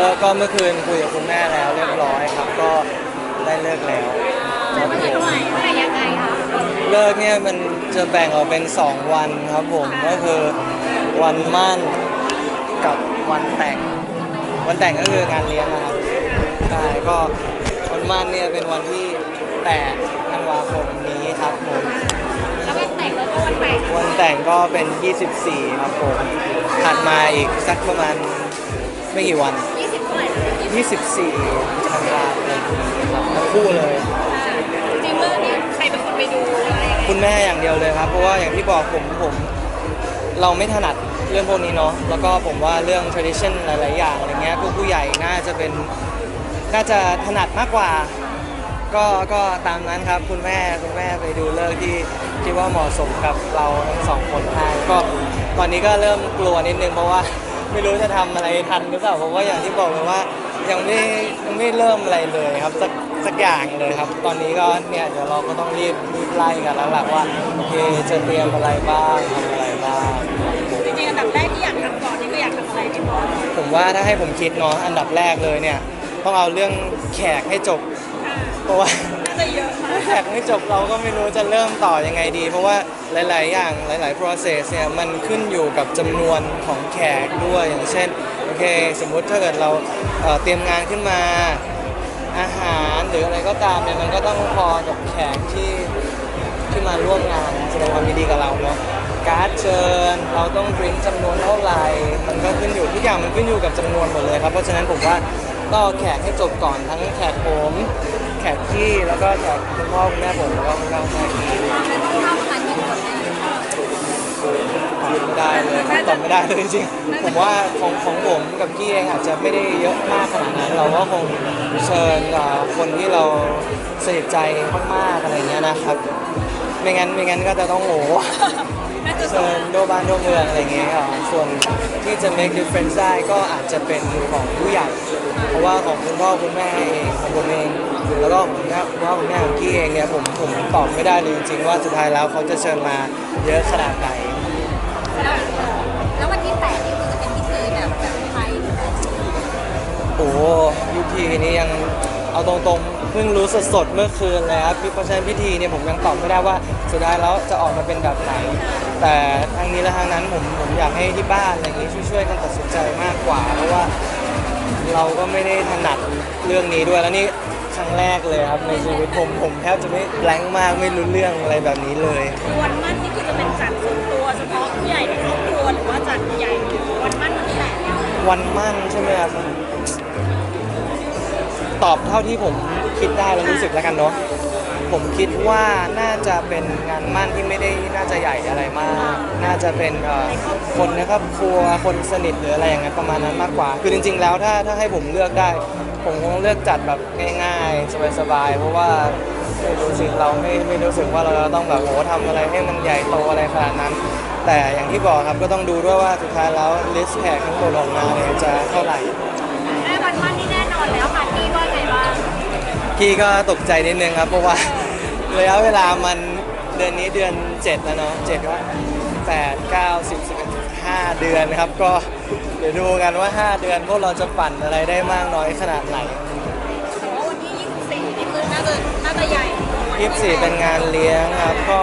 เลิกก็เมื่อคืนคุยกับคุณแม่แล้วเรียบร้อยครับก็ได้เลิกแล้วครับผมเท่าไหร่เท่าไหร่ยังไงคะเลิกเนี่ยมันจะแบ่งออกเป็น 2 วันครับผมก็คือวันมั่นกับวันแต่ง วันแต่งก็คืองานเลี้ยงนะครับใช่ก็วันมั่นเนี่ยเป็นวันที่8ธันวาคมนี้ครับผมแล้วก็แต่งแล้วก็วันแต่งวันแต่งก็เป็น 24 ครับผมถัดมาอีกสักประมาณไม่กี่วัน 24ธันวาคมนี้ครับทั้งคู่เลย จริงๆเรื่องนี้ใครเป็นคนไปดูอะไรยังไงคุณแม่อย่างเดียวเลยครับ เพราะว่าอย่างที่บอกผมผม เราไม่ถนัดเรื่องพวกนี้เนาะแล้วก็ผมว่าเรื่อง tradition หลาย ๆ อย่างอะไรเงี้ยพวกผู้ใหญ่น่าจะเป็นน่าจะถนัดมากกว่า ก็ก็ตามนั้นครับคุณแม่คุณแม่ไปดูเลิกษ์ที่ที่ว่าเหมาะสมกับเราทั้งสองคนให้ก็ตอนนี้ก็เริ่มกลัวนิดนึงเพราะว่า ไม่รู้จะทำอะไรทันหรือเปล่าเพราะว่าอย่างที่บอกไปว่า ยังไม่ยังไม่เริ่มอะไรเลยครับสักสักอย่างเลยครับ ตอนนี้ก็เนี่ยเดี๋ยวเราก็ต้องรีบรีบไล่กันแล้วแหละว่าโอเคจะเตรียมอะไรบ้างทำอะไรบ้าง จริงๆอันดับแรกที่อยากทำก่อนนี่คืออยากทำอะไรพี่บอลผมว่าถ้าให้ผมคิดเนาะอันดับแรกเลยเนี่ยต้องเอาเรื่องแขกให้จบ เพราะว่า น่าจะเยอะมากแขกไม่จบเราก็ไม่รู้จะเริ่มต่อยังไงดี เพราะว่าหลาย ๆ อย่างหลาย ๆ process เนี่ยมันขึ้นอยู่กับจำนวนของแขกด้วยอย่างเช่นโอ เค สมมุติถ้าเกิดเราเอ่อเตรียมงานขึ้นมาอาหารหรืออะไรก็ตามเนี่ยมันก็ต้องพอกับแขกที่ที่มาร่วมงานแสดงความยินดีกับเราเนาะการ์ดเชิญเราต้องริ้งจำนวนเท่าไหร่มันก็ขึ้นอยู่ทุกอย่างมันขึ้นอยู่กับจำนวนหมดเลยครับเพราะฉะนั้นผมว่าต้องเอาแขกให้จบก่อนทั้งแขกผม แขกพี่แล้วก็แขกคุณพ่อคุณแม่ผมแล้วก็คุณพ่อคุณแม่พี่ ต้องทำประมาณกี่คนเนี่ย ตอบไม่ได้ เลยตอบไม่ได้เลยจริงๆผมว่าของของผมกับพี่เองอาจจะไม่ได้เยอะมากขนาดนั้น เราก็คงเชิญเอ่อคนที่เราสนิทใจมากๆอะไรเงี้ยนะครับ ไม่งั้นไม่งั้นก็จะต้องโอ้โห น่าจะสเชิองญโดบ้านโดเมืองอะไรเงี้ยครับส่วนที่จะ make difference ได้ก็อาจจะเป็นของผู้ใหญ่ เพราะว่าของคุณพ่อคุณแม่เองของผมเองแล้วก็ของคุณแม่คุณพ่อคุณแม่ของพี่เองเนี่ยผมผมตอบไม่ได้เลยจริงๆว่าสุดท้ายแล้วเขาจะเชิญมาเยอะขนาดไหน โอ้พิธีนี้ยังเอาตรงๆ เพิ่งรู้สดๆ เมื่อคืนเลยครับเพราะฉะนั้นพิธีเนี่ยผมยังตอบไม่ได้ว่าสุดท้ายแล้วจะออกมาเป็นแบบไหน แต่ทางนี้และทางนั้นผมผมอยากให้ที่บ้านอะไรอย่างนี้ช่วยๆกันตัดสินใจมากกว่า เพราะว่าเราก็ไม่ได้ถนัดเรื่องนี้ด้วยแล้วนี่ครั้งแรกเลยครับในชีวิตผมผมแทบจะไม่แบงค์มากไม่รู้เรื่องอะไรแบบนี้เลย วันมั่นนี่คือจะเป็นจัดส่วนตัวเฉพาะผู้ใหญ่ในครอบครัวหรือว่าจัดใหญ่วันมั่นวันที่แปดเนี่ยวันมั่นใช่ไหมครับ ตอบเท่าที่ผมคิดได้แล้วรู้สึกแล้วกันเนาะผมคิดว่าน่าจะเป็นงานมั่นที่ไม่ได้น่าจะใหญ่อะไรมาก น่าจะเป็นเอ่อคนในครอบครัวคนสนิทหรืออะไรอย่างนั้นประมาณนั้นมากกว่า คือจริง ๆ แล้วถ้าถ้าให้ผมเลือกได้ ผมคงเลือกจัดแบบง่าย ๆ สบายๆเพราะว่าไม่รู้สิเราไม่ไม่รู้สึกว่าเราจะต้องแบบโหทำอะไรให้มันใหญ่โตอะไรขนาดนั้น แต่อย่างที่บอกครับก็ต้องดูด้วยว่าสุดท้ายแล้วลิสต์แขกทั้งหมดออกมาเนี่ยจะเท่าไหร่ พี่ก็ตกใจนิดนึงครับ เพราะว่าระยะเวลามันเดือนนี้เดือน 7 แล้วเนาะเจ็ดว่าแปดเก้าสิบสิบเอ็ดห้าเดือนนะครับ ก็เดี๋ยวดูกันว่า 5 เดือนพวกเราจะปั่นอะไรได้มากน้อยขนาดไหนแต่ว่าวันที่24นี่คือน่าจะน่าจะใหญ่24เป็นงานเลี้ยงครับ ก็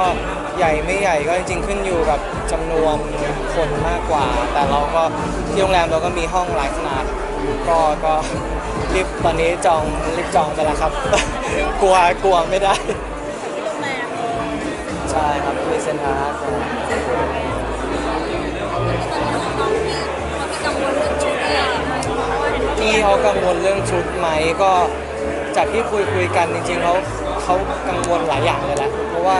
ใหญ่ไม่ใหญ่ก็จริงๆขึ้นอยู่กับจำนวนคนมากกว่า แต่เราก็ที่โรงแรมเราก็มีห้องหลายขนาด ก็ก็ รีบตอนนี้จองรีบจองไปแล้วครับ กลัวกลัวไม่ได้ที่โรงแรมใช่ครับที่เซ็นทรัลที่เขากังวลเรื่องชุดไหมก็จากที่คุยคุยกันจริงๆเขาเขากังวลหลายอย่างเลยแหละเพราะว่า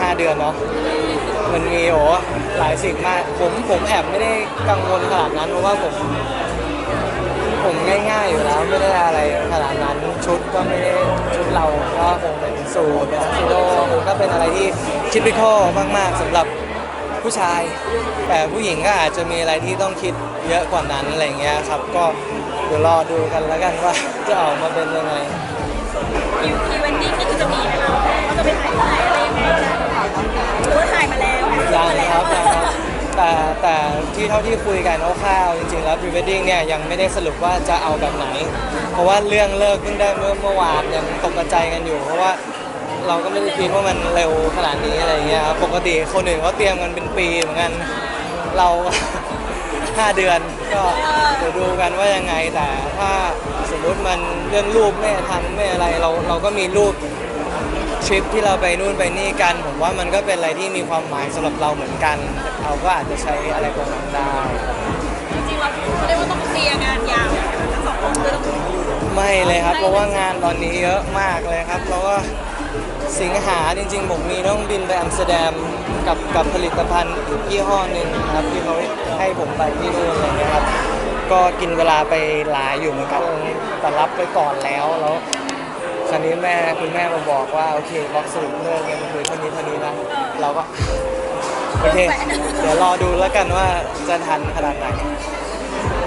ห้าเดือนเนาะมันมีโอ้หลายสิ่งมากผมผมแอบไม่ได้กังวลขนาดนั้นเพราะว่าผมผม ไม่ได้อะไรขนาดนั้นชุดก็ไม่ได้ชุดเราก็คงเป็นสูทเป็นซิโดก็เป็นอะไรที่คิดพิเคอมาก ๆสำหรับผู้ชาย แต่ผู้หญิงก็อาจจะมีอะไรที่ต้องคิดเยอะกว่านั้นอะไรเงี้ยครับ ก็เดี๋ยวรอดูกันแล้วกันว่าจะออกมาเป็นยังไงคิวทีเวนตี้นี่จะมีไหมคะเขาจะไปถ่ายที่ไหนอะไรยังไงหรือว่าถ่ายมาแล้วยังครับ แต่แต่ที่เท่าที่คุยกันคร่าวๆจริงๆแล้วพรีเวดดิ้งเนี่ยยังไม่ได้สรุปว่าจะเอาแบบไหน เพราะว่าเรื่องเลิกเพิ่งได้เมื่อเมื่อวานยังตกใจกันอยู่ เพราะว่าเราก็ไม่ได้คิดว่ามันเร็วขนาดนี้อะไรเงี้ยครับปกติคนอื่นเขาเตรียมกันเป็นปีเหมือนกันเราห้าเดือนก็เดี๋ยวดูกันว่ายังไงแต่ถ้าสมมุติมันเรื่องรูปไม่ทันไม่อะไรเราเราก็มีรูป ทริปที่เราไปนู่นไปนี่กัน ผมว่ามันก็เป็นอะไรที่มีความหมายสำหรับเราเหมือนกันเราก็อาจจะใช้อะไรประมาณนั้นได้ จริงๆเราเรียกว่าต้องเคลียร์งานยาวทั้งสองคนคือต้องไม่เลยครับ เพราะว่างานตอนนี้เยอะมากเลยครับ แล้วก็สิงหาจริงๆ ผมมีต้องบินไปอัมสเตอร์ดัมกับกับผลิตภัณฑ์อีกยี่ห้อหนึ่งครับที่เขาให้ผมไปที่นู่นอะไรเงี้ยครับ ก็กินเวลาไปหลายอยู่เหมือนกันแต่รับไปก่อนแล้วแล้ว คราวนี้แม่คุณแม่มาบอกว่าโอเคบล็อกสรุปเลิกกันคือเท่านี้เท่านี้นะเราก็โอเคเดี๋ยวรอดูแล้วกันว่าจะทันขนาดไหนแ